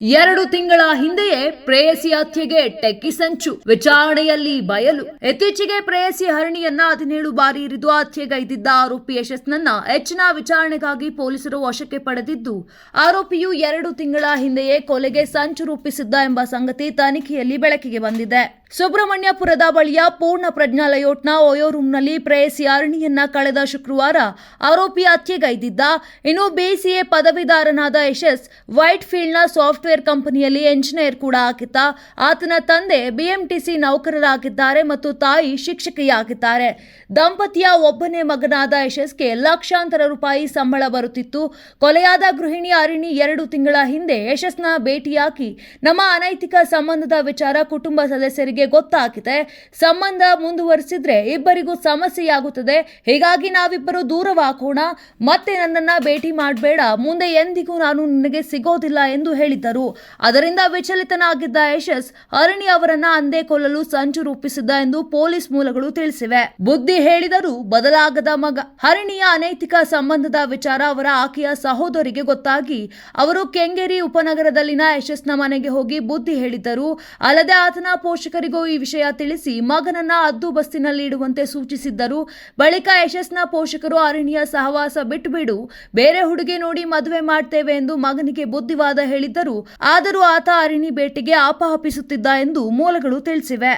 ಎರಡು ತಿಂಗಳ ಹಿಂದೆಯೇ ಪ್ರೇಯಸಿ ಹತ್ಯೆಗೆ ಟೆಕ್ಕಿ ಸಂಚು, ವಿಚಾರಣೆಯಲ್ಲಿ ಬಯಲು. ಇತ್ತೀಚೆಗೆ ಪ್ರೇಯಸಿ ಹರಣಿಯನ್ನ ಹದಿನೇಳು ಬಾರಿ ಇರಿದು ಹತ್ಯೆಗೈದಿದ್ದ ಆರೋಪಿ ಯಶಸ್ನನ್ನ ಹೆಚ್ಚಿನ ವಿಚಾರಣೆಗಾಗಿ ಪೊಲೀಸರು ವಶಕ್ಕೆ ಪಡೆದಿದ್ದು, ಆರೋಪಿಯು ಎರಡು ತಿಂಗಳ ಹಿಂದೆಯೇ ಕೊಲೆಗೆ ಸಂಚು ರೂಪಿಸಿದ್ದ ಎಂಬ ಸಂಗತಿ ತನಿಖೆಯಲ್ಲಿ ಬೆಳಕಿಗೆ ಬಂದಿದೆ. ಸುಬ್ರಹ್ಮಣ್ಯಪುರದ ಬಳಿಯ ಪೂರ್ಣ ಪ್ರಜ್ಞಾ ಲಯೋಟ್ನ ಓಯೋ ರೂಮ್ನಲ್ಲಿ ಪ್ರೇಯಸಿ ಅರಣಿಯನ್ನ ಕಳೆದ ಶುಕ್ರವಾರ ಆರೋಪಿ ಹತ್ಯೆಗೈದಿದ್ದ, ಇನ್ನು ಬಿಸಿಎ ಪದವಿದಾರನಾದ ಯಶಸ್ ವೈಟ್ ಫೀಲ್ಡ್ನ ಸಾಫ್ಟ್ವೇರ್ ಕಂಪನಿಯಲ್ಲಿ ಎಂಜಿನಿಯರ್ ಕೂಡ ಆಗಿದ್ದ. ಆತನ ತಂದೆ ಬಿಎಂಟಿಸಿ ನೌಕರರಾಗಿದ್ದಾರೆ ಮತ್ತು ತಾಯಿ ಶಿಕ್ಷಕಿಯಾಗಿದ್ದಾರೆ. ದಂಪತಿಯ ಒಬ್ಬನೇ ಮಗನಾದ ಯಶಸ್ಗೆ ಲಕ್ಷಾಂತರ ರೂಪಾಯಿ ಸಂಬಳ ಬರುತ್ತಿತ್ತು. ಕೊಲೆಯಾದ ಗೃಹಿಣಿ ಅರಿಣಿ ಎರಡು ತಿಂಗಳ ಹಿಂದೆ ಯಶಸ್ನ ಭೇಟಿಯಾಗಿ ನಮ್ಮ ಅನೈತಿಕ ಸಂಬಂಧದ ವಿಚಾರ ಕುಟುಂಬ ಸದಸ್ಯರಿಗೆ ಗೊತ್ತಾಗಿದೆ. ಸಂಬಂಧ ಮುಂದುವರಿಸಿದ್ರೆ ಇಬ್ಬರಿಗೂ ಸಮಸ್ಯೆಯಾಗುತ್ತದೆ. ಹೀಗಾಗಿ ನಾವಿಬ್ಬರು ದೂರವಾಗೋಣ. ಮತ್ತೆ ನನ್ನನ್ನ ಭೇಟಿ ಮಾಡಬೇಡ. ಮುಂದೆ ಎಂದಿಗೂ ನಾನು ನಿನಗೆ ಸಿಗೋದಿಲ್ಲ ಎಂದು ಹೇಳಿದ್ದರು. ಅದರಿಂದ ವಿಚಲಿತನಾಗಿದ್ದ ಯಶಸ್ ಅರಣಿ ಅವರನ್ನ ಅಂದೇ ಕೊಲ್ಲಲು ಸಂಚು ರೂಪಿಸಿದ್ದ ಎಂದು ಪೊಲೀಸ್ ಮೂಲಗಳು ತಿಳಿಸಿವೆ. ಬುದ್ಧಿ ಹೇಳಿದರೂ ಬದಲಾಗದ ಮಗ. ಹರಣಿಯ ಅನೈತಿಕ ಸಂಬಂಧದ ವಿಚಾರ ಅವರ ಆಕೆಯ ಸಹೋದರಿಗೆ ಗೊತ್ತಾಗಿ ಅವರು ಕೆಂಗೇರಿ ಉಪನಗರದಲ್ಲಿನ ಯಶಸ್ನ ಮನೆಗೆ ಹೋಗಿ ಬುದ್ಧಿ ಹೇಳಿದ್ದರು. ಅಲ್ಲದೆ ಆತನ ಪೋಷಕರಿಗೂ ಈ ವಿಷಯ ತಿಳಿಸಿ ಮಗನನ್ನ ಅದ್ದು ಬಸ್ತಿನಲ್ಲಿ ಇಡುವಂತೆ ಸೂಚಿಸಿದ್ದರು. ಬಳಿಕ ಯಶಸ್ನ ಪೋಷಕರು ಅರಣ್ಯ ಸಹವಾಸ ಬಿಟ್ಟುಬಿಡು. ಬೇರೆ ಹುಡುಗಿ ನೋಡಿ ಮದುವೆ ಮಾಡ್ತೇವೆ ಎಂದು ಮಗನಿಗೆ ಬುದ್ಧಿವಾದ ಹೇಳಿದ್ದರು. ಆದರೂ ಆತ ಅರಿಣಿ ಭೇಟಿಗೆ ಆಪಹಪಿಸುತ್ತಿದ್ದ ಎಂದು ಮೂಲಗಳು ತಿಳಿಸಿವೆ.